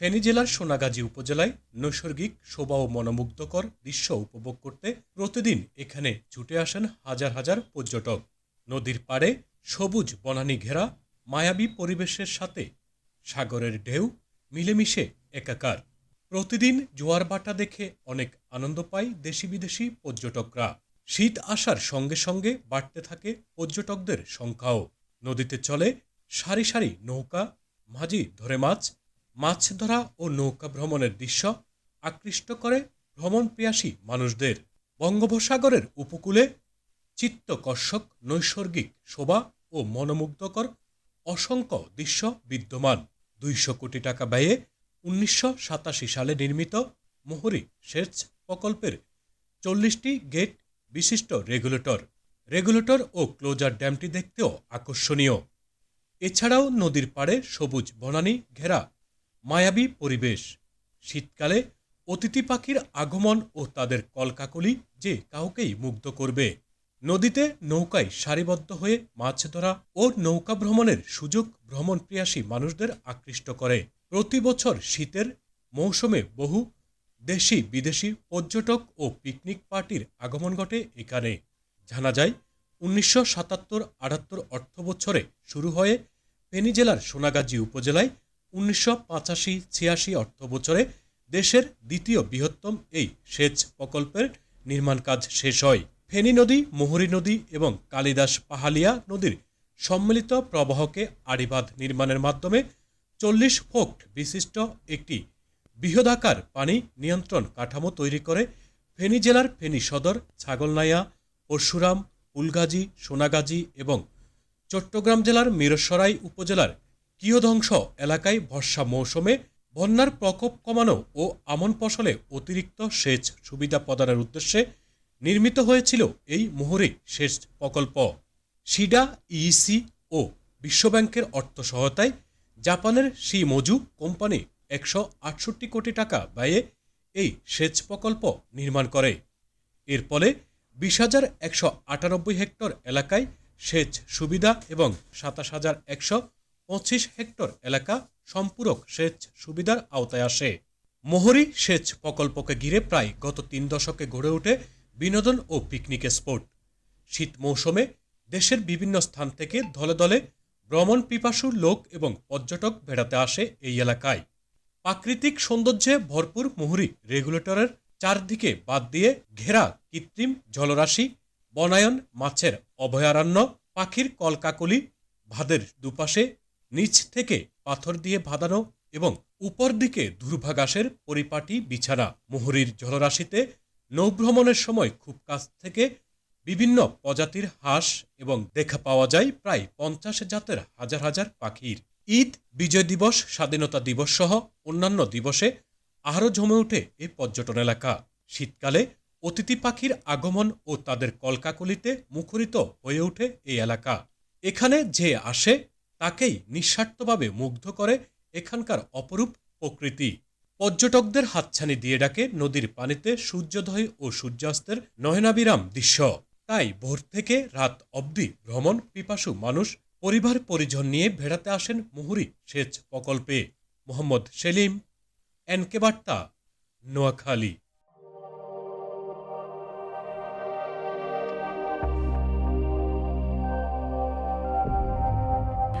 ফেনী জেলার সোনাগাজী উপজেলায় নৈসর্গিক, শোভা ও মনোমুগ্ধকর দৃশ্য উপভোগ করতে প্রতিদিন এখানে ছুটে আসেন হাজার হাজার পর্যটক। নদীর পাড়ে সবুজ বনানী ঘেরা, মায়াবী পরিবেশের সাথে সাগরের ঢেউ মিলেমিশে একাকার। প্রতিদিন জোয়ার বাটা দেখে অনেক আনন্দ পায় দেশি বিদেশি পর্যটকরা। শীত আসার সঙ্গে সঙ্গে বাড়তে থাকে পর্যটকদের সংখ্যাও। নদীতে চলে সারি সারি নৌকা, মাঝি ধরে মাছ মাছ ধরা ও নৌকা ভ্রমণের দৃশ্য আকৃষ্ট করে ভ্রমণ প্রিয়াসী মানুষদের। বঙ্গোপসাগরের উপকূলে চিত্তকর্ষক, নৈসর্গিক শোভা ও মনোমুগ্ধকর অসংখ্য দৃশ্য বিদ্যমান। দুইশো কোটি টাকা ব্যয়ে উনিশশো সাতাশি সালে নির্মিত মোহরী সেচ প্রকল্পের চল্লিশটি গেট বিশিষ্ট রেগুলেটর। রেগুলেটর ও ক্লোজার ড্যামটি দেখতেও আকর্ষণীয়। এছাড়াও নদীর পাড়ে সবুজ বনানী ঘেরা মায়াবী পরিবেশ। শীতকালে অতিথি পাখির আগমন ও তাদের কলকাকলি যে কাউকেই মুগ্ধ করবে। নদীতে নৌকায় সারিবদ্ধ হয়ে মাছ ধরা ও নৌকা ভ্রমণের সুযোগ ভ্রমণ প্রিয়াসী মানুষদের আকৃষ্ট করে। প্রতি বছর শীতের মৌসুমে বহু দেশি বিদেশি পর্যটক ও পিকনিক পার্টির আগমন ঘটে এখানে। জানা যায়, উনিশশো সাতাত্তর আটাত্তর অর্থ বছরে শুরু হয়ে ফেনী জেলার সোনাগাজী উপজেলায় উনিশশো পঁচাশি ছিয়াশি অর্থ বছরে দেশের দ্বিতীয় বৃহত্তম এই সেচ প্রকল্পের নির্মাণ কাজ শেষ হয়। ফেনী নদী, মোহরী নদী এবং কালিদাস পাহালিয়া নদীর সম্মিলিত প্রবাহকে আড়িবাঁধ নির্মাণের মাধ্যমে চল্লিশ ফুট বিশিষ্ট একটি বৃহদাকার পানি নিয়ন্ত্রণ কাঠামো তৈরি করে ফেনী জেলার ফেনী সদর, ছাগলনাইয়া, পরশুরাম ফুলগাজী সোনাগাজী এবং চট্টগ্রাম জেলার মিরসরাই উপজেলার কিয়ধ্বংস এলাকায় বর্ষা মৌসুমে বন্যার প্রকোপ কমানো ও আমন ফসলে অতিরিক্ত সেচ সুবিধা প্রদানের উদ্দেশ্যে নির্মিত হয়েছিল এই মোহরী সেচ প্রকল্প। সিডা ইসি ও বিশ্বব্যাংকের অর্থ সহায়তায় জাপানের সি মজু কোম্পানি একশো আটষট্টি কোটি টাকা ব্যয়ে এই সেচ প্রকল্প নির্মাণ করে। এর ফলে বিশ হাজার একশো আটানব্বই হেক্টর এলাকায় সেচ সুবিধা এবং সাতাশ হাজার একশো পঁচিশ হেক্টর এলাকা সম্পূরক সেচ সুবিধার আওতায় আসে। মোহরি সেচ প্রকল্পকে ঘিরে প্রায় গত তিন দশকে গড়ে ওঠে বিনোদন ও পিকনিক স্পট। শীত মৌসুমে দেশের বিভিন্ন স্থান থেকে দলে দলে ভ্রমণ পিপাসু লোক এবং পর্যটক বেড়াতে আসে এই এলাকায়। প্রাকৃতিক সৌন্দর্যে ভরপুর মুহুরী রেগুলেটরের চারদিকে বাদ দিয়ে ঘেরা কৃত্রিম জলরাশি, বনায়ন, মাছের অভয়ারণ্য, পাখির কলকাকলি, ভাদের দুপাশে নিচ থেকে পাথর দিয়ে বাঁধানো এবং উপর দিকে দুর্ভাগাসের পরিপাটি বিছানা মুহুরীর জলরাশিতে নৌভ্রমণের সময় খুব কাছ থেকে বিভিন্ন প্রজাতির হাঁস এবং দেখা পাওয়া যায় প্রায় পঞ্চাশ জাতের হাজার হাজার পাখির। ঈদ, বিজয় দিবস, স্বাধীনতা দিবস সহ অন্যান্য দিবসে আরও জমে ওঠে এই পর্যটন এলাকা। শীতকালে অতিথি পাখির আগমন ও তাদের কলকাকলিতে মুখরিত হয়ে ওঠে এই এলাকা। এখানে যে আসে তাকেই নিঃস্বার্থভাবে মুগ্ধ করে এখানকার অপরূপ প্রকৃতি। পর্যটকদের হাতছানি দিয়ে ডাকে নদীর পানিতে সূর্যোদয় ও সূর্যাস্তের নয়নাবিরাম দৃশ্য। তাই ভোর থেকে রাত অবধি ভ্রমণ পিপাসু মানুষ পরিবার পরিজন নিয়ে বেড়াতে আসেন মুহুরি সেচ প্রকল্পে। মোহাম্মদ সেলিম, এনকে বার্তা, নোয়াখালী।